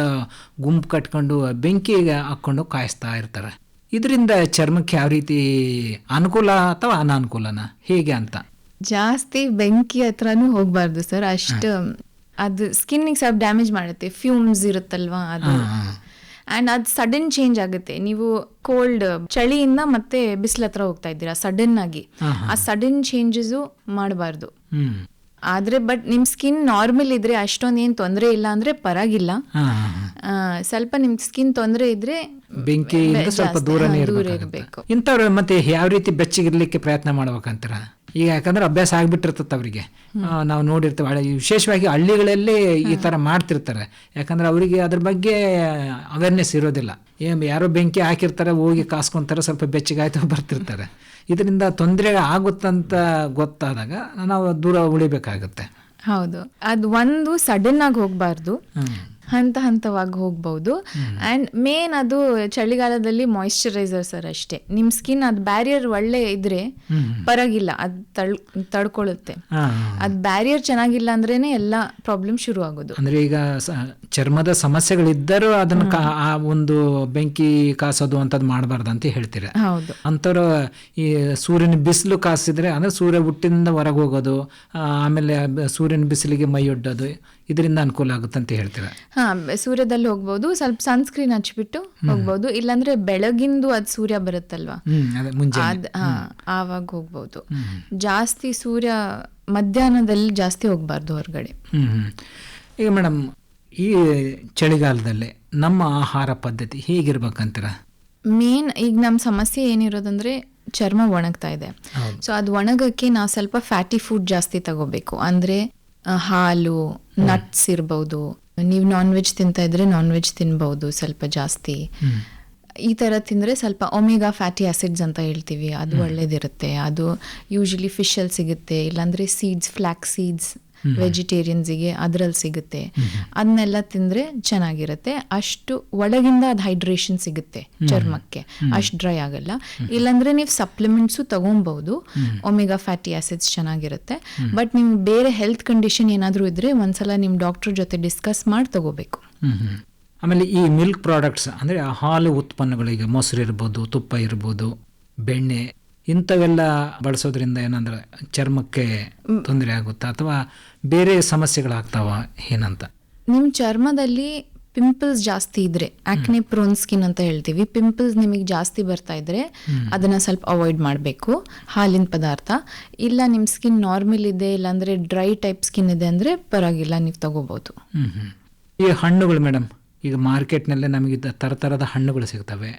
ಗುಂಪು ಕಟ್ಕೊಂಡು ಬೆಂಕಿಗೆ ಹಾಕ್ಕೊಂಡು ಕಾಯಿಸ್ತಾ ಇರ್ತಾರೆ. ಇದರಿಂದ ಚರ್ಮಕ್ಕೆ ಯಾವ ರೀತಿ ಅನುಕೂಲ ಅಥವಾ ಅನಾನುಕೂಲನ? ಹೇಗೆ ಅಂತ? ಜಾಸ್ತಿ ಬೆಂಕಿ ಹತ್ರನೂ ಹೋಗ್ಬಾರ್ದು ಸರ್. ಅಷ್ಟು ಅದು ಸ್ಕಿನ್ನಿಗೆ ಸ್ವಲ್ಪ ಡ್ಯಾಮೇಜ್ ಮಾಡುತ್ತೆ. ಫ್ಯೂಮ್ಸ್ ಇರುತ್ತಲ್ವಾ ಅದು. ಅಂಡ್ ಅದು ಸಡನ್ ಚೇಂಜ್ ಆಗುತ್ತೆ. ನೀವು ಕೋಲ್ಡ್ ಚಳಿಯಿಂದ ಮತ್ತೆ ಬಿಸಿಲ ಹತ್ರ ಹೋಗ್ತಾ ಇದ್ದೀರಾ ಸಡನ್ ಆಗಿ. ಆ ಸಡನ್ ಚೇಂಜಸ್ ಮಾಡಬಾರ್ದು. ಆದರೆ ಬಟ್ ನಿಮ್ಮ ಸ್ಕಿನ್ ನಾರ್ಮಲ್ ಇದ್ರೆ ಅಷ್ಟೊಂದು ತೊಂದ್ರೆ ತೊಂದರೆ ಇಲ್ಲ ಅಂದರೆ ಪರವಾಗಿಲ್ಲ. ಸ್ವಲ್ಪ ನಿಮ್ ಸ್ಕಿನ್ ತೊಂದರೆ ಇದ್ರೆ ಬೆಂಕಿ ಸ್ವಲ್ಪ ದೂರನೇ ದೂರ ಇರಬೇಕು. ಇಂಥವ್ರು ಮತ್ತೆ ಯಾವ ರೀತಿ ಬೆಚ್ಚಗಿರ್ಲಿಕ್ಕೆ ಪ್ರಯತ್ನ ಮಾಡ್ಬೇಕಂತಾರ? ಈಗ ಯಾಕಂದ್ರೆ ಅಭ್ಯಾಸ ಆಗ್ಬಿಟ್ಟಿರ್ತದೆ ಅವರಿಗೆ. ನಾವು ನೋಡಿರ್ತೀವಿ ವಿಶೇಷವಾಗಿ ಹಳ್ಳಿಗಳಲ್ಲಿ ಈ ತರ ಮಾಡ್ತಿರ್ತಾರೆ. ಯಾಕಂದ್ರೆ ಅವರಿಗೆ ಅದ್ರ ಬಗ್ಗೆ ಅವೇರ್ನೆಸ್ ಇರೋದಿಲ್ಲ. ಏನ್ ಯಾರೋ ಬೆಂಕಿ ಹಾಕಿರ್ತಾರೆ ಹೋಗಿ ಕಾಸ್ಕೊಂತಾರೆ ಸ್ವಲ್ಪ ಬೆಚ್ಚಗಾಯ್ತು ಬರ್ತಿರ್ತಾರೆ. ಇದರಿಂದ ತೊಂದರೆ ಆಗುತ್ತಂತ ಗೊತ್ತಾದಾಗ ನಾವು ದೂರ ಉಳಿಬೇಕಾಗುತ್ತೆ. ಹೌದು. ಅದು ಒಂದು ಸಡನ್ ಆಗಿ ಹೋಗ್ಬಾರ್ದು. ಹಂತ ಹಂತವಾಗಿ ಹೋಗ್ಬೋದು. ಅಂಡ್ ಮೇನ್ ಅದು ಚಳಿಗಾಲದಲ್ಲಿ ಮಾಯಿಶ್ಚರೈಸರ್ ಸರ್ ಅಷ್ಟೇ. ನಿಮ್ಮ ಸ್ಕಿನ್ ಅದು ಬ್ಯಾರಿಯರ್ ಒಳ್ಳೆ ಇದ್ರೆ ಪರವಾಗಿಲ್ಲ ಅದು ತಳ್ ತಡ್ಕೊಳ್ಳುತ್ತೆ ಅದು ಬ್ಯಾರಿಯರ್ ಚೆನ್ನಾಗಿಲ್ಲ ಅಂದ್ರೇನೆ ಎಲ್ಲ ಪ್ರಾಬ್ಲಮ್ ಶುರು ಆಗೋದು. ಅಂದ್ರೆ ಈಗ ಚರ್ಮದ ಸಮಸ್ಯೆಗಳಿದ್ದರೂ ಅದನ್ನ ಆ ಒಂದು ಬೆಂಕಿ ಕಾಸೋದು ಅಂತದ್ದು ಮಾಡಬಾರ್ದು ಅಂತ ಹೇಳ್ತೀರ? ಹೌದು. ಅಂಥವ್ರು ಈ ಸೂರ್ಯನ ಬಿಸಿಲು ಕಾಸಿದ್ರೆ ಅಂದ್ರೆ ಸೂರ್ಯ ಹುಟ್ಟಿನಿಂದ ಹೊರಗೆ ಹೋಗೋದು ಆಮೇಲೆ ಸೂರ್ಯನ ಬಿಸಿಲಿಗೆ ಮೈ ಒಡ್ಡೋದು ಇದರಿಂದ ಅನುಕೂಲ ಆಗುತ್ತೆ ಅಂತ ಹೇಳ್ತೀರಾ? ಹಾ ಸೂರ್ಯದಲ್ಲಿ ಹೋಗ್ಬೋದು ಸ್ವಲ್ಪ ಸನ್ಸ್ಕ್ರೀನ್ ಹಚ್ಬಿಟ್ಟು ಹೋಗ್ಬೋದು ಇಲ್ಲಾಂದ್ರೆ ಬೆಳಗಿಂದು ಅದ್ ಸೂರ್ಯ ಬರುತ್ತಲ್ವಾ? ಅದೇ ಹಾ ಆವಾಗ ಹೋಗ್ಬೋದು. ಜಾಸ್ತಿ ಸೂರ್ಯ ಮಧ್ಯಾಹ್ನದಲ್ಲಿ ಜಾಸ್ತಿ ಹೋಗ್ಬಾರ್ದು ಹೊರಗಡೆ. ಈಗ ಮೇಡಮ್ ಈ ಚಳಿಗಾಲದಲ್ಲಿ ನಮ್ಮ ಆಹಾರ ಪದ್ಧತಿ ಹೇಗಿರ್ಬೇಕಂತೀರ? ಮೇನ್ ಈಗ ನಮ್ಮ ಸಮಸ್ಯೆ ಏನಿರೋದಂದ್ರೆ ಚರ್ಮ ಒಣಗ್ತಾ ಇದೆ. ಸೊ ಅದು ಒಣಗಕ್ಕೆ ನಾವು ಸ್ವಲ್ಪ ಫ್ಯಾಟಿ ಫುಡ್ ಜಾಸ್ತಿ ತಗೋಬೇಕು. ಅಂದ್ರೆ ಹಾಲು ನಟ್ಸ್ ಇರ್ಬೋದು. ನೀವು ನಾನ್ ವೆಜ್ ತಿಂತಾ ಇದ್ರೆ ನಾನ್ ವೆಜ್ ತಿನ್ಬಹುದು ಸ್ವಲ್ಪ ಜಾಸ್ತಿ. ಈ ಥರ ತಿಂದರೆ ಸ್ವಲ್ಪ ಒಮೆಗಾ ಫ್ಯಾಟಿ ಆಸಿಡ್ಸ್ ಅಂತ ಹೇಳ್ತೀವಿ ಅದು ಒಳ್ಳೇದಿರುತ್ತೆ. ಅದು ಯೂಶಲಿ ಫಿಶಲ್ಲಿ ಸಿಗುತ್ತೆ ಇಲ್ಲಾಂದ್ರೆ ಸೀಡ್ಸ್ ಫ್ಲ್ಯಾಕ್ ಸೀಡ್ಸ್ ವೆಜಿಟೇರಿಯನ್ಸಿಗೆ ಅದರಲ್ಲಿ ಸಿಗುತ್ತೆ. ಅದನ್ನೆಲ್ಲ ತಿಂದರೆ ಚೆನ್ನಾಗಿರುತ್ತೆ. ಅಷ್ಟು ಒಳಗಿಂದ ಅದು ಹೈಡ್ರೇಷನ್ ಸಿಗುತ್ತೆ ಚರ್ಮಕ್ಕೆ. ಅಷ್ಟು ಡ್ರೈ ಆಗಲ್ಲ. ಇಲ್ಲಾಂದ್ರೆ ನೀವು ಸಪ್ಲಿಮೆಂಟ್ಸು ತಗೊಬಹುದು ಒಮೆಗಾ ಫ್ಯಾಟಿ ಆಸಿಡ್ಸ್ ಚೆನ್ನಾಗಿರುತ್ತೆ. ಬಟ್ ನಿಮ್ಮ ಬೇರೆ ಹೆಲ್ತ್ ಕಂಡೀಷನ್ ಏನಾದರೂ ಇದ್ರೆ ಒಂದ್ಸಲ ನಿಮ್ಮ ಡಾಕ್ಟರ್ ಜೊತೆ ಡಿಸ್ಕಸ್ ಮಾಡಿ ತಗೋಬೇಕು. ಆಮೇಲೆ ಈ ಮಿಲ್ಕ್ ಪ್ರಾಡಕ್ಟ್ಸ್ ಅಂದರೆ ಹಾಲು ಉತ್ಪನ್ನಗಳು ಈಗ ಮೊಸರು ಇರ್ಬೋದು ತುಪ್ಪ ಇರ್ಬೋದು ಬೆಣ್ಣೆ ಇಂಥವೆಲ್ಲ ಬಳಸೋದ್ರಿಂದ ಏನಂದ್ರೆ ಚರ್ಮಕ್ಕೆ ತೊಂದರೆ ಆಗುತ್ತಾ ಅಥವಾ ಬೇರೆ ಸಮಸ್ಯೆಗಳಾಗ್ತಾವ ಏನಂತ? ನಿಮ್ಮ ಚರ್ಮದಲ್ಲಿ ಪಿಂಪಲ್ಸ್ ಜಾಸ್ತಿ ಇದ್ರೆ ಆಕ್ನೆ ಪ್ರೋನ್ ಸ್ಕಿನ್ ಅಂತ ಹೇಳ್ತೀವಿ ಪಿಂಪಲ್ಸ್ ನಿಮಗೆ ಜಾಸ್ತಿ ಬರ್ತಾ ಇದ್ರೆ ಅದನ್ನ ಸ್ವಲ್ಪ ಅವಾಯ್ಡ್ ಮಾಡಬೇಕು ಹಾಲಿನ ಪದಾರ್ಥ. ಇಲ್ಲ ನಿಮ್ಮ ಸ್ಕಿನ್ ನಾರ್ಮಲ್ ಇದೆ ಇಲ್ಲಾಂದ್ರೆ ಡ್ರೈ ಟೈಪ್ ಸ್ಕಿನ್ ಇದೆ ಅಂದ್ರೆ ಪರವಾಗಿಲ್ಲ ನೀವು ತಗೋಬಹುದು. ಈ ಹಣ್ಣುಗಳು ಮೇಡಮ್ ಈಗ ಮಾರ್ಕೆಟ್ನಲ್ಲೇ ನಮಗೆ ಥರ ಥರದ ಹಣ್ಣುಗಳು ಸಿಗ್ತವೆ.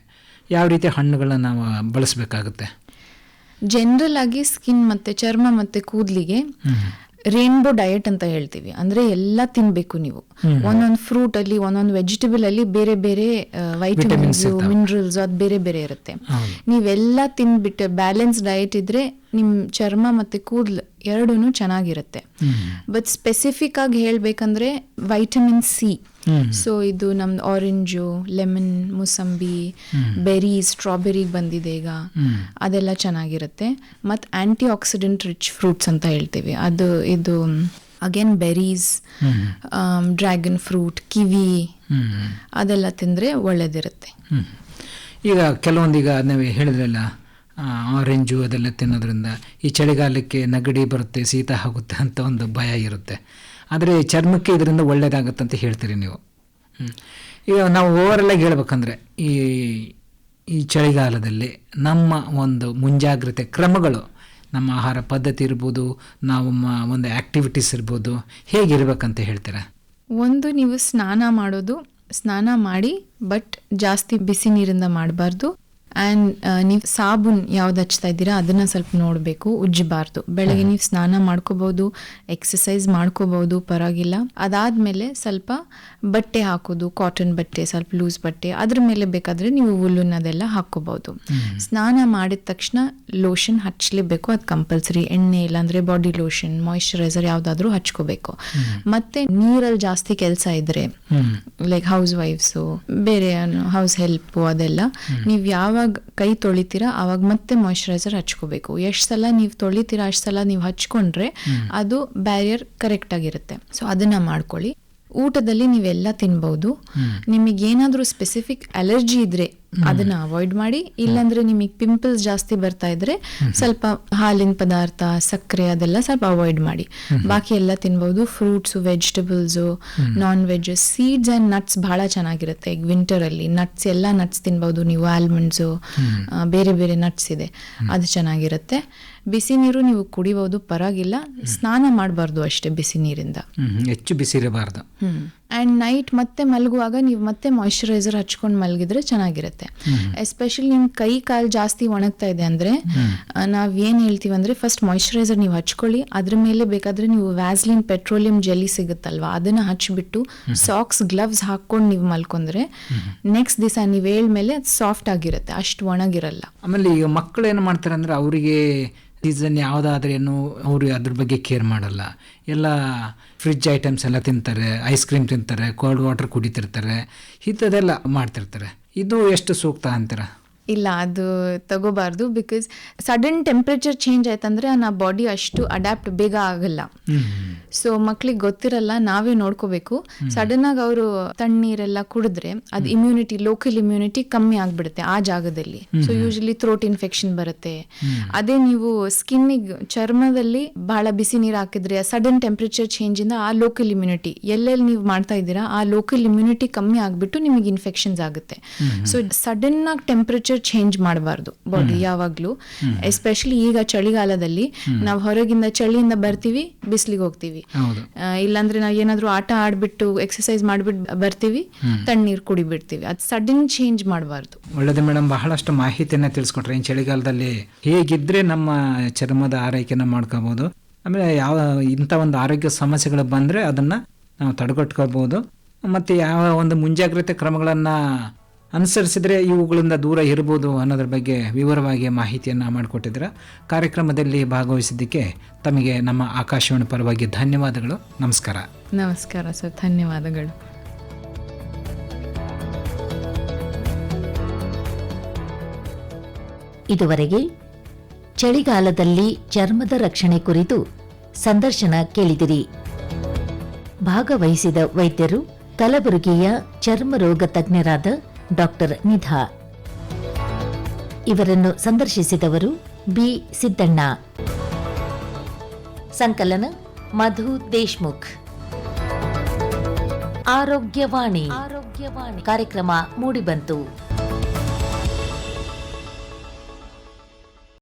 ಯಾವ ರೀತಿ ಹಣ್ಣುಗಳನ್ನ ನಾವು ಬಳಸಬೇಕಾಗುತ್ತೆ? ಜನರಲ್ ಆಗಿ ಸ್ಕಿನ್ ಮತ್ತೆ ಚರ್ಮ ಮತ್ತೆ ಕೂದಲಿಗೆ ರೇನ್ಬೋ ಡಯಟ್ ಅಂತ ಹೇಳ್ತೀವಿ. ಅಂದ್ರೆ ಎಲ್ಲ ತಿನ್ಬೇಕು ನೀವು. ಒಂದೊಂದು ಫ್ರೂಟ್ ಅಲ್ಲಿ ಒಂದೊಂದು ವೆಜಿಟೇಬಲ್ ಅಲ್ಲಿ ಬೇರೆ ಬೇರೆ ವೈಟಮಿನ್ಸ್ ಮಿನರಲ್ಸ್ ಅದು ಬೇರೆ ಬೇರೆ ಇರುತ್ತೆ. ನೀವೆಲ್ಲ ತಿನ್ಬಿಟ್ಟು ಬ್ಯಾಲೆನ್ಸ್ ಡಯಟ್ ಇದ್ರೆ ನಿಮ್ ಚರ್ಮ ಮತ್ತೆ ಕೂದಲು ಎರಡೂ ಚೆನ್ನಾಗಿರುತ್ತೆ. ಬಟ್ ಸ್ಪೆಸಿಫಿಕ್ ಆಗಿ ಹೇಳಬೇಕಂದ್ರೆ ವೈಟಮಿನ್ ಸಿ ಸೊ ಇದು ನಮ್ದು orange lemon mosambi berry strawberry ಬಂದಿದೆ ಈಗ. ಅದೆಲ್ಲ ಚೆನ್ನಾಗಿರುತ್ತೆ. ಮತ್ತು ಆಂಟಿ ಆಕ್ಸಿಡೆಂಟ್ ರಿಚ್ ಫ್ರೂಟ್ಸ್ ಅಂತ ಹೇಳ್ತೀವಿ. ಅದು ಇದು again berries dragon fruit kiwi ಅದೆಲ್ಲ ತಿಂದರೆ ಒಳ್ಳೇದಿರುತ್ತೆ. ಈಗ ಕೆಲವೊಂದೀಗ ನಾವು ಹೇಳಿದ್ರಲ್ಲ ಆರೆಂಜು ಅದೆಲ್ಲ ತಿನ್ನೋದ್ರಿಂದ ಈ ಚಳಿಗಾಲಕ್ಕೆ ನಗಡಿ ಬರುತ್ತೆ, ಶೀತ ಆಗುತ್ತೆ ಅಂತ ಒಂದು ಭಯ ಇರುತ್ತೆ. ಆದರೆ ಚರ್ಮಕ್ಕೆ ಇದರಿಂದ ಒಳ್ಳೆಯದಾಗುತ್ತೆ ಅಂತ ಹೇಳ್ತೀರಿ ನೀವು. ಈಗ ನಾವು ಓವರಲ್ಲಾಗಿ ಹೇಳ್ಬೇಕಂದ್ರೆ ಈ ಈ ಚಳಿಗಾಲದಲ್ಲಿ ನಮ್ಮ ಒಂದು ಮುಂಜಾಗ್ರತೆ ಕ್ರಮಗಳು, ನಮ್ಮ ಆಹಾರ ಪದ್ಧತಿ ಇರ್ಬೋದು, ನಾವು ಒಂದು ಆ್ಯಕ್ಟಿವಿಟೀಸ್ ಇರ್ಬೋದು ಹೇಗಿರ್ಬೇಕಂತ ಹೇಳ್ತೀರಾ? ಒಂದು, ನೀವು ಸ್ನಾನ ಮಾಡೋದು, ಸ್ನಾನ ಮಾಡಿ ಬಟ್ ಜಾಸ್ತಿ ಬಿಸಿ ನೀರಿಂದ ಮಾಡಬಾರ್ದು. ಆ್ಯಂಡ್ ನೀವು ಸಾಬೂನ್ ಯಾವ್ದು ಹಚ್ತಾ ಇದ್ದೀರಾ ಅದನ್ನ ಸ್ವಲ್ಪ ನೋಡಬೇಕು ಉಜ್ಜಬಾರ್ದು. ಬೆಳಗ್ಗೆ ನೀವು ಸ್ನಾನ ಮಾಡ್ಕೋಬಹುದು ಎಕ್ಸಸೈಸ್ ಮಾಡ್ಕೋಬಹುದು ಪರವಾಗಿಲ್ಲ. ಅದಾದ್ಮೇಲೆ ಸ್ವಲ್ಪ ಬಟ್ಟೆ ಹಾಕೋದು ಕಾಟನ್ ಬಟ್ಟೆ ಸ್ವಲ್ಪ ಲೂಸ್ ಬಟ್ಟೆ ಅದ್ರ ಮೇಲೆ ಬೇಕಾದ್ರೆ ನೀವು ಉಲ್ಲುನ್ ಅದೆಲ್ಲ ಹಾಕೋಬಹುದು ಸ್ನಾನ ಮಾಡಿದ ತಕ್ಷಣ ಲೋಷನ್ ಹಚ್ಚಲೇಬೇಕು ಅದು ಕಂಪಲ್ಸರಿ ಎಣ್ಣೆ ಇಲ್ಲಾಂದ್ರೆ ಬಾಡಿ ಲೋಷನ್ ಮಾಯಿಶ್ಚರೈಸರ್ ಯಾವುದಾದ್ರೂ ಹಚ್ಕೋಬೇಕು. ಮತ್ತೆ ನೀರಲ್ಲಿ ಜಾಸ್ತಿ ಕೆಲಸ ಇದ್ರೆ ಲೈಕ್ ಹೌಸ್ ವೈಫ್ಸು ಬೇರೆ ಹೌಸ್ ಹೆಲ್ಪು ಅದೆಲ್ಲ ನೀವು ಯಾವಾಗ ಕೈ ತೊಳಿತೀರಾ ಆವಾಗ ಮತ್ತೆ ಮಾಯಿಶ್ಚರೈಸರ್ ಹಚ್ಕೋಬೇಕು. ಎಷ್ಟು ಸಲ ನೀವು ತೊಳಿತೀರಾ ಅಷ್ಟು ಸಲ ನೀವು ಹಚ್ಕೊಂಡ್ರೆ ಅದು ಬ್ಯಾರಿಯರ್ ಕರೆಕ್ಟ್ ಆಗಿರುತ್ತೆ. ಸೊ ಅದನ್ನ ಮಾಡ್ಕೊಳ್ಳಿ. ಊಟದಲ್ಲಿ ನೀವೆಲ್ಲ ತಿನ್ಬಹುದು ನಿಮಗೆ ಏನಾದರೂ ಸ್ಪೆಸಿಫಿಕ್ ಅಲರ್ಜಿ ಇದ್ರೆ ಅದನ್ನ ಅವಾಯ್ಡ್ ಮಾಡಿ, ಇಲ್ಲಾಂದ್ರೆ ನಿಮಗೆ ಪಿಂಪಲ್ಸ್ ಜಾಸ್ತಿ ಬರ್ತಾ ಇದ್ರೆ ಸ್ವಲ್ಪ ಹಾಲಿನ ಪದಾರ್ಥ, ಸಕ್ಕರೆ ಅದೆಲ್ಲ ಸ್ವಲ್ಪ ಅವಾಯ್ಡ್ ಮಾಡಿ. ಬಾಕಿ ಎಲ್ಲ ತಿನ್ಬಹುದು fruits vegetables non veg seeds and nuts ಬಹಳ ಚೆನ್ನಾಗಿರುತ್ತೆ ಈಗ ವಿಂಟರ್ ಅಲ್ಲಿ. ನಟ್ಸ್ ಎಲ್ಲ ನಟ್ಸ್ ತಿನ್ಬಹುದು ನೀವು ಆಲ್ಮಂಡ್ಸ್ ಬೇರೆ ಬೇರೆ ನಟ್ಸ್ ಇದೆ. ಅದು ಚೆನ್ನಾಗಿರುತ್ತೆ. ಬಿಸಿ ನೀರು ನೀವು ಕುಡಿಬಹುದು ಪರವಾಗಿಲ್ಲ. ಸ್ನಾನ ಮಾಡಬಾರ್ದು ಅಷ್ಟೇ ಬಿಸಿ ನೀರಿಂದ. ಹೆಚ್ಚು ಬಿಸಿ ಇರಬಾರ್ದು. ಆ್ಯಂಡ್ ನೈಟ್ ಮತ್ತೆ ಮಲಗುವಾಗ ನೀವು ಮತ್ತೆ ಮಾಯಿಶ್ಚರೈಸರ್ ಹಚ್ಕೊಂಡು ಮಲಗಿದ್ರೆ ಚೆನ್ನಾಗಿರುತ್ತೆ. ಎಸ್ಪೆಷಲಿ ನಿಮ್ಮ ಕೈ ಕಾಲು ಜಾಸ್ತಿ ಒಣಗ್ತಾ ಇದೆ ಅಂದರೆ ನಾವು ಏನು ಹೇಳ್ತೀವಿ ಅಂದರೆ ಫಸ್ಟ್ ಮಾಯಿಶ್ಚರೈಸರ್ ನೀವು ಹಚ್ಕೊಳ್ಳಿ. ಅದ್ರ ಮೇಲೆ ಬೇಕಾದರೆ ನೀವು ವ್ಯಾಸ್ಲಿನ್ ಪೆಟ್ರೋಲಿಯಂ ಜೆಲ್ಲಿ ಸಿಗುತ್ತಲ್ವಾ? ಅದನ್ನು ಹಚ್ಬಿಟ್ಟು ಸಾಕ್ಸ್ ಗ್ಲವ್ಸ್ ಹಾಕ್ಕೊಂಡು ನೀವು ಮಲ್ಕೊಂಡ್ರೆ ನೆಕ್ಸ್ಟ್ ದಿವಸ ನೀವು ಮೇಲೆ ಅದು ಸಾಫ್ಟ್ ಆಗಿರುತ್ತೆ ಅಷ್ಟು ಒಣಗಿರಲ್ಲ. ಆಮೇಲೆ ಈಗ ಮಕ್ಕಳು ಏನು ಮಾಡ್ತಾರೆ ಅಂದರೆ ಅವರಿಗೆ ಸೀಸನ್ ಯಾವುದಾದ್ರೇನು ಅವರು ಅದ್ರ ಬಗ್ಗೆ ಕೇರ್ ಮಾಡಲ್ಲ. ಎಲ್ಲ ಫ್ರಿಜ್ ಐಟಮ್ಸ್ ಎಲ್ಲ ತಿಂತಾರೆ ಐಸ್ ಕ್ರೀಮ್ ತಿಂತಾರೆ ಕೋಲ್ಡ್ ವಾಟರ್ ಕುಡಿತಿರ್ತಾರೆ, ಇಂಥದ್ದೆಲ್ಲ ಮಾಡ್ತಿರ್ತಾರೆ. ಇದು ಎಷ್ಟು ಸೂಕ್ತ ಅಂತೀರ? ಇಲ್ಲ ಅದು ತಗೋಬಾರ್ದು ಬಿಕಾಸ್ ಸಡನ್ ಟೆಂಪ್ರೇಚರ್ ಚೇಂಜ್ ಆಯ್ತಂದ್ರೆ ನಾ ಬಾಡಿ ಅಷ್ಟು ಅಡ್ಯಾಪ್ಟ್ ಬೇಗ ಆಗಲ್ಲ. ಸೊ ಮಕ್ಳಿಗೆ ಗೊತ್ತಿರಲ್ಲ ನಾವೇ ನೋಡ್ಕೋಬೇಕು. ಸಡನ್ ಆಗಿ ಅವರು ತಣ್ಣೀರೆಲ್ಲ ಕುಡಿದ್ರೆ ಅದು ಇಮ್ಯುನಿಟಿ ಲೋಕಲ್ ಇಮ್ಯುನಿಟಿ ಕಮ್ಮಿ ಆಗ್ಬಿಡುತ್ತೆ ಆ ಜಾಗದಲ್ಲಿ. ಸೊ ಯೂಶಲಿ ಥ್ರೋಟ್ ಇನ್ಫೆಕ್ಷನ್ ಬರುತ್ತೆ. ಅದೇ ನೀವು ಸ್ಕಿನ್ನಿಗೆ ಚರ್ಮದಲ್ಲಿ ಬಹಳ ಬಿಸಿ ನೀರು ಹಾಕಿದ್ರೆ ಸಡನ್ ಟೆಂಪ್ರೇಚರ್ ಚೇಂಜ್ ಇಂದ ಆ ಲೋಕಲ್ ಇಮ್ಯುನಿಟಿ ಎಲ್ಲೆಲ್ಲಿ ನೀವು ಮಾಡ್ತಾ ಇದ್ದೀರಾ ಆ ಲೋಕಲ್ ಇಮ್ಯುನಿಟಿ ಕಮ್ಮಿ ಆಗ್ಬಿಟ್ಟು ನಿಮಗೆ ಇನ್ಫೆಕ್ಷನ್ಸ್ ಆಗುತ್ತೆ. ಸೊ ಸಡನ್ ಆಗಿ ಟೆಂಪ್ರೇಚರ್ ಚೇಂಜ್ ಮಾಡಬಾರ್ದು. ಬಾಡಿ ಯಾವಾಗ್ಲೂ. ಎಸ್ಪೆಷಲಿ ಈಗ ಚಳಿಗಾಲದಲ್ಲಿ ನಾವು ಹೊರಗಿಂದ ಚಳಿಯಿಂದ ಬರ್ತೀವಿ ಬಿಸಿಲಿಗೆ ಹೋಗ್ತೀವಿ. ಇಲ್ಲಾಂದ್ರೆ ನಾವು ಏನಾದ್ರೂ ಆಟ ಆಡ್ಬಿಟ್ಟು ಎಕ್ಸಸೈಸ್ ಮಾಡಿಬಿಟ್ಟು ಬರ್ತೀವಿ ತಣ್ಣೀರು ಕುಡಿಬಿಡ್ತೀವಿ. ಅದು ಸಡನ್ ಚೇಂಜ್ ಮಾಡಬಾರ್ದು. ಒಳ್ಳೇದು ಮೇಡಮ್ ಬಹಳಷ್ಟು ಮಾಹಿತಿಯನ್ನ ತಿಳಿಸ್ಕೊಟ್ರೆ. ಈ ಚಳಿಗಾಲದಲ್ಲಿ ಹೇಗಿದ್ರೆ ನಮ್ಮ ಚರ್ಮದ ಆರೈಕೆನ ಮಾಡ್ಕೋಬಹುದು ಆಮೇಲೆ ಯಾವ ಇಂಥ ಒಂದು ಆರೋಗ್ಯ ಸಮಸ್ಯೆಗಳು ಬಂದರೆ ಅದನ್ನು ನಾವು ತಡೆಗಟ್ಕೋಬೋದು ಮತ್ತು ಯಾವ ಒಂದು ಮುಂಜಾಗ್ರತೆ ಕ್ರಮಗಳನ್ನು ಅನುಸರಿಸಿದ್ರೆ ಇವುಗಳಿಂದ ದೂರ ಇರ್ಬೋದು ಅನ್ನೋದ್ರ ಬಗ್ಗೆ ವಿವರವಾಗಿ ಮಾಹಿತಿಯನ್ನು ಮಾಡಿಕೊಟ್ಟಿದ್ದೀರ. ಕಾರ್ಯಕ್ರಮದಲ್ಲಿ ಭಾಗವಹಿಸಿದ್ದಕ್ಕೆ ತಮಗೆ ನಮ್ಮ ಆಕಾಶವಾಣಿ ಪರವಾಗಿ ಧನ್ಯವಾದಗಳು. ನಮಸ್ಕಾರ. ನಮಸ್ಕಾರ ಸರ್ ಧನ್ಯವಾದಗಳು. ಇದುವರೆಗೆ ಚಳಿಗಾಲದಲ್ಲಿ ಚರ್ಮದ ರಕ್ಷಣೆ ಕುರಿತು ಸಂದರ್ಶನ ಕೇಳಿದಿರಿ. ಭಾಗವಹಿಸಿದ ವೈದ್ಯರು ಕಲಬುರಗಿಯ ಚರ್ಮ ರೋಗ ತಜ್ಞರಾದ ಡಾಕ್ಟರ್ ನಿಧಾ. ಇವರನ್ನು ಸಂದರ್ಶಿಸಿದವರು ಬಿ. ಸಿದ್ದಣ್ಣ. ಸಂಕಲನ ಮಧು ದೇಶ್ಮುಖ್. ಆರೋಗ್ಯವಾಣಿ. ಆರೋಗ್ಯವಾಣಿ. ಕಾರ್ಯಕ್ರಮ ಮೂಡಿಬಂತು.